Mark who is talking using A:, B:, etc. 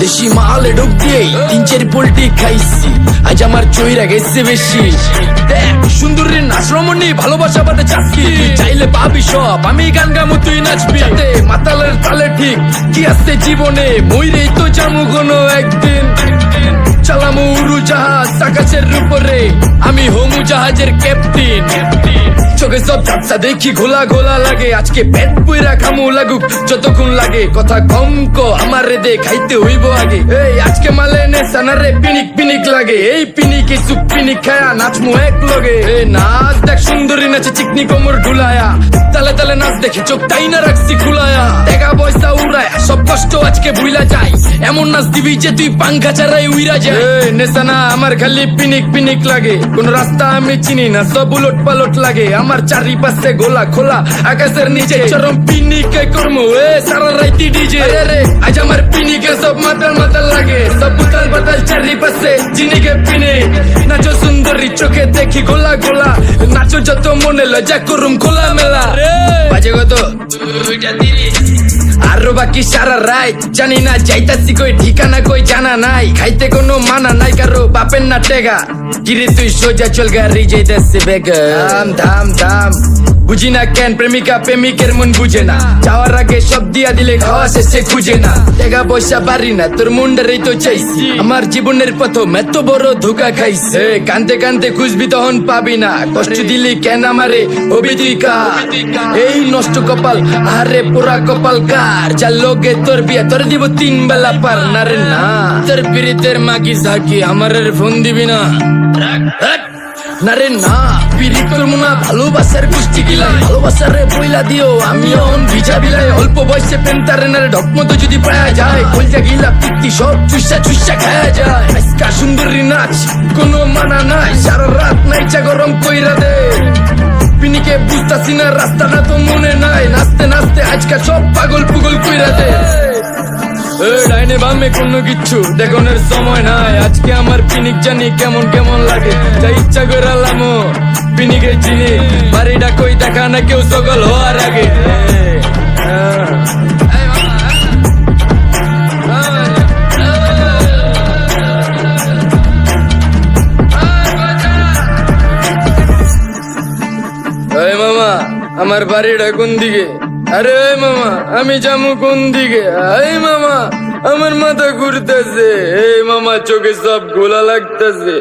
A: দেশি মালে ঢুক তিন চার পোল্টি খাইছি। আজ আমার চইরা গেছে বেশি। দেখ ভালোবাসা বাদে চাইলে পাবি সব, আমি গান গামু, তুই নাচবি। মাতালের তালে ঠিক কি আছে জীবনে, মইরেই তো জামু কোনো একদিন। চালামু উড়ু জাহাজ আকাশের উপরে আমি হোমু জাহাজের ক্যাপ্টেন চোখে সব ঝাপসা দেখি, ঘোলা ঘোলা লাগে। আজকে পেট পুইরা খামু লাগুক, যতক্ষণ লাগে। কথা কম ক, আমার রে দে, খাইতে হইব আগে। এই, আজকে মালে নে সানারে পিনিক পিনিক লাগে। এই পিনিকে চুপ পিনিক খায়া নাচমু এক লগে এই নাচ দেখ সুন্দরী নাচে, চিকনি কোমর ঢুলায়া। তালে তালে নাচ দেখে চোখ তাই না রাখছি খুলায়া। দেখা পয়সা উড়ায় সব কষ্ট আজকে ভুইলা যায়। এমন নাচ দিবি যে তুই পাঙ্খা ছাড়াই উইরা যায়। নেশানা আমার খালি পিনিক পিনিক লাগে। কোন রাস্তা আমি চিনি না সব উলট পালট লাগে। আমার চারিপাশে গোলা খোলা আকাশের নিচে চরম পিনিকে কর্ম। এ সারা রাইতি ডিজে। রে আজ আমার পিনিকে সব মাতাল মাতাল লাগে। সব উতাল বাতাল চারিপাশে চিনিকে পিনিক। চোখে দেখি গোলা গোলা। নাচো যত মনে লজা করুম খোলা মেলা। বাজে কত? আরও বাকি সারা রায় জানি না, যাইতাছি কই, ঠিকানা কই জানা নাই। খাইতে কোনো মানা নাই, কারও বাপের না টেগা। কিরে তুই সোজা চল গাড়ি যাইতাছে বেগ। ধাম ধাম ধাম। বুঝি না কেন, প্রেমিকা, প্রেমিকের মন বুঝে না। যাওয়ার আগে সব দিয়া দিলে খাওয়া শেষে খুঁজে না। টাকা পয়সা পারি না, তোর মুন্ডারেই তো চাইছি। আমার জীবনের প্রথম এত বড় ধোকা খাইছে। কানতে কানতে খুঁজবি তখন পাবি না। কষ্ট দিলি কেন আমারে? কার? এই নষ্ট কপাল আরে পোড়া কপাল কার? যার লোকে তোর বিয়া, তোর দিব তিন বেলা পার না রে না তোর পিরিতের মাগি সাকি আমার ফোন দিবি না। না রে না পিরিত করব না, ভালোবাসার কুষ্টি গিলাই ভালোবাসার রে বইলা দিও আমি অন ভিজা বিলাই। অল্প বয়সে পেন্টারে না রে ঢকমতো যদি পায়া যায়, কলজা গিলা পিত্তি সব চুষা চুষা খায়া যায়। আজকা সুন্দরী নাচ কোনো মানা নাই, সারা রাত নাইচা গরম কইরা দে। পিনিকে বুঝতাছি না, রাস্তাটা তো মনে নাই, নাচতে নাচতে আজকা সব পাগল পুগল কইরা দে। ডাইনে বামে কোনো কিচ্ছু দেখানোর সময় নাই। আজকে আমার পিনিক জানি কেমন কেমন লাগে। যা ইচ্ছা করে আলামো পিনিকের চিনি। বাড়িটা কই দেখা না কেউ সকল হওয়ার আগে। মামা, আমার বাড়িটা কোন দিকে? আরে ওই মামা, আমি যাব কোন দিকে? এই মামা, আমার মাথা ঘুরতেছে। এই মামা, চোখে সব গোলা লাগতেছে।